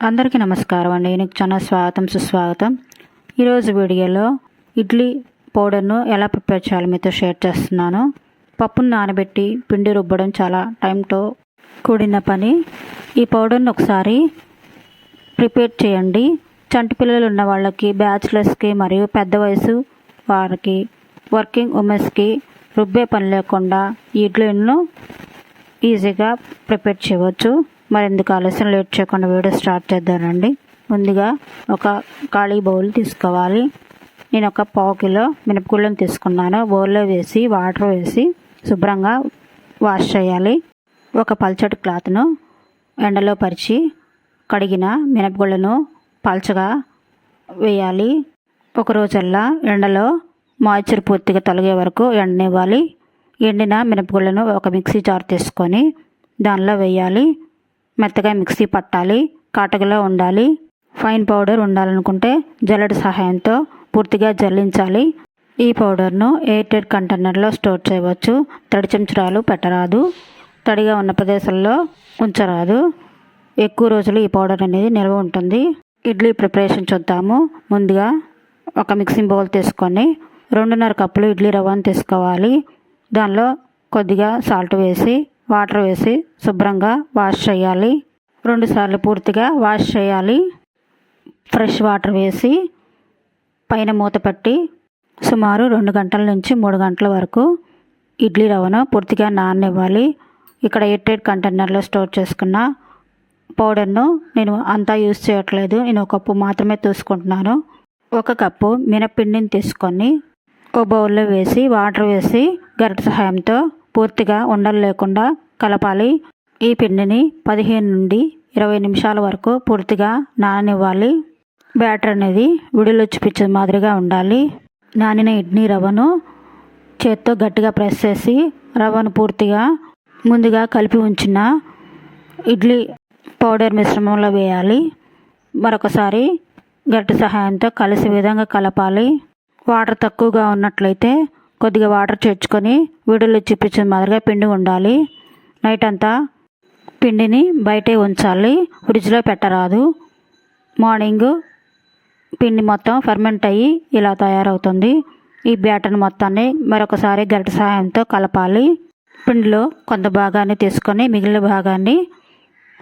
అందరికీ నమస్కారం అండి. నీకు చాలా స్వాగతం సుస్వాగతం. ఈరోజు వీడియోలో ఇడ్లీ పౌడర్ను ఎలా ప్రిపేర్ చేయాలో మీతో షేర్ చేస్తున్నాను. పప్పును నానబెట్టి పిండి రుబ్బడం చాలా టైంతో కూడిన పని. ఈ పౌడర్ను ఒకసారి ప్రిపేర్ చేయండి. చంటి పిల్లలు ఉన్న వాళ్ళకి బ్యాచిలర్స్కి మరియు పెద్ద వయసు వారికి వర్కింగ్ ఉమెన్స్కి రుబ్బే పని లేకుండా ఈ ఇడ్లీలను ఈజీగా ప్రిపేర్ చేయవచ్చు. మరెందుకు ఆలస్యం? లేట్ చేయకుండా వీడియో స్టార్ట్ చేద్దానండి ముందుగా ఒక ఖాళీ బౌల్ తీసుకోవాలి. నేను ఒక పావు కిలో మినపగుళ్ళను తీసుకున్నాను. బౌల్లో వేసి వాటర్ వేసి శుభ్రంగా వాష్ చేయాలి. ఒక పల్చటి క్లాత్ను ఎండలో పరిచి కడిగిన మినపగుళ్ళను పల్చగా వేయాలి. ఒక రోజల్లా ఎండలో మాయిశ్చర్ పూర్తిగా తొలగే వరకు ఎండనివ్వాలి. ఎండిన మినపగుళ్ళను ఒక మిక్సీ జార్ తీసుకొని దానిలో వేయాలి. మెత్తగా మిక్సీ పట్టాలి కాటకలో ఉండాలి. ఫైన్ పౌడర్ ఉండాలనుకుంటే జల్లెడ సహాయంతో పూర్తిగా జల్లించాలి. ఈ పౌడర్ను ఎయిర్టెడ్ కంటైనర్లో స్టోర్ చేయవచ్చు. తడి చెంచురాలు పెట్టరాదు. తడిగా ఉన్న ప్రదేశంలో ఉంచరాదు. ఎక్కువ రోజులు ఈ పౌడర్ అనేది నిల్వ ఉంటుంది. ఇడ్లీ ప్రిపరేషన్ చూద్దాము. ముందుగా ఒక మిక్సింగ్ బౌల్ తీసుకొని రెండున్నర కప్పులు ఇడ్లీ రవ్వను తీసుకోవాలి. దానిలో కొద్దిగా సాల్ట్ వేసి వాటర్ వేసి శుభ్రంగా వాష్ చేయాలి. రెండుసార్లు పూర్తిగా వాష్ చేయాలి. ఫ్రెష్ వాటర్ వేసి పైన మూత పెట్టి సుమారు రెండు గంటల నుంచి మూడు గంటల వరకు ఇడ్లీ రవ్వను పూర్తిగా నాననివ్వాలి. ఇక్కడ ఎయిటెడ్ కంటైనర్లో స్టోర్ చేసుకున్న పౌడర్ను నేను అంతా యూస్ చేయట్లేదు. నేను ఒక కప్పు మాత్రమే తీసుకుంటున్నాను. ఒక కప్పు మినపిండిని తీసుకొని ఓ బౌల్లో వేసి వాటర్ వేసి గరిట సహాయంతో పూర్తిగా ఉండలు లేకుండా కలపాలి. ఈ పిండిని పదిహేను నుండి ఇరవై నిమిషాల వరకు పూర్తిగా నాననివ్వాలి. బ్యాటర్ అనేది విడిలో చూపించే మాదిరిగా ఉండాలి. నానిన ఇడ్లీ రవ్వను చేత్తో గట్టిగా ప్రెస్ చేసి రవ్వను పూర్తిగా ముందుగా కలిపి ఉంచిన ఇడ్లీ పౌడర్ మిశ్రమంలో వేయాలి. మరొకసారి గట్టి సహాయంతో కలిసే విధంగా కలపాలి. వాటర్ తక్కువగా ఉన్నట్లయితే కొద్దిగా వాటర్ చేర్చుకొని వీడియోలో చూపించిన మాదిరిగా పిండి ఉండాలి. నైట్ అంతా పిండిని బయటే ఉంచాలి. ఫ్రిడ్జ్లో పెట్టరాదు. మార్నింగ్ పిండి మొత్తం ఫర్మెంట్ అయ్యి ఇలా తయారవుతుంది. ఈ బ్యాటర్ని మొత్తాన్ని మరొకసారి గరిట సహాయంతో కలపాలి. పిండిలో కొంత భాగాన్ని తీసుకొని మిగిలిన భాగాన్ని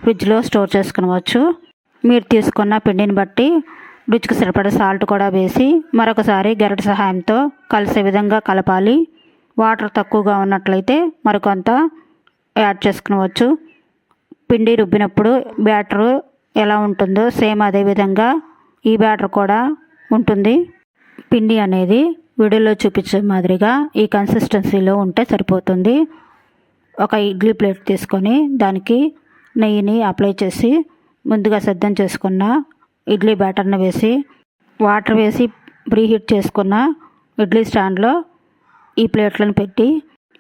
ఫ్రిడ్జ్లో స్టోర్ చేసుకునవచ్చు. మీరు తీసుకున్న పిండిని బట్టి రుచికి సరిపడ సాల్ట్ కూడా వేసి మరొకసారి గరిట సహాయంతో కలిసే విధంగా కలపాలి. వాటర్ తక్కువగా ఉన్నట్లయితే మరికొంత యాడ్ చేసుకునవచ్చు. పిండి రుబ్బినప్పుడు బ్యాటరు ఎలా ఉంటుందో సేమ్ అదే విధంగా ఈ బ్యాటర్ కూడా ఉంటుంది. పిండి అనేది వీడియోలో చూపించే మాదిరిగా ఈ కన్సిస్టెన్సీలో ఉంటే సరిపోతుంది. ఒక ఇడ్లీ ప్లేట్ తీసుకొని దానికి నెయ్యిని అప్లై చేసి ముందుగా సిద్ధం చేసుకున్న ఇడ్లీ బ్యాటర్ని వేసి వాటర్ వేసి ప్రీహీట్ చేసుకున్న ఇడ్లీ స్టాండ్లో ఈ ప్లేట్లను పెట్టి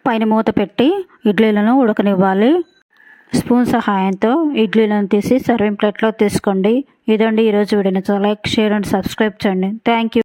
పైన మూత పెట్టి ఇడ్లీలను ఉడకనివ్వాలి. స్పూన్ సహాయంతో ఇడ్లీలను తీసి సర్వింగ్ ప్లేట్లో తీసుకోండి. ఇదండి ఈరోజు వీడియో. లైక్ షేర్ అండ్ సబ్స్క్రైబ్ చేయండి. Thank you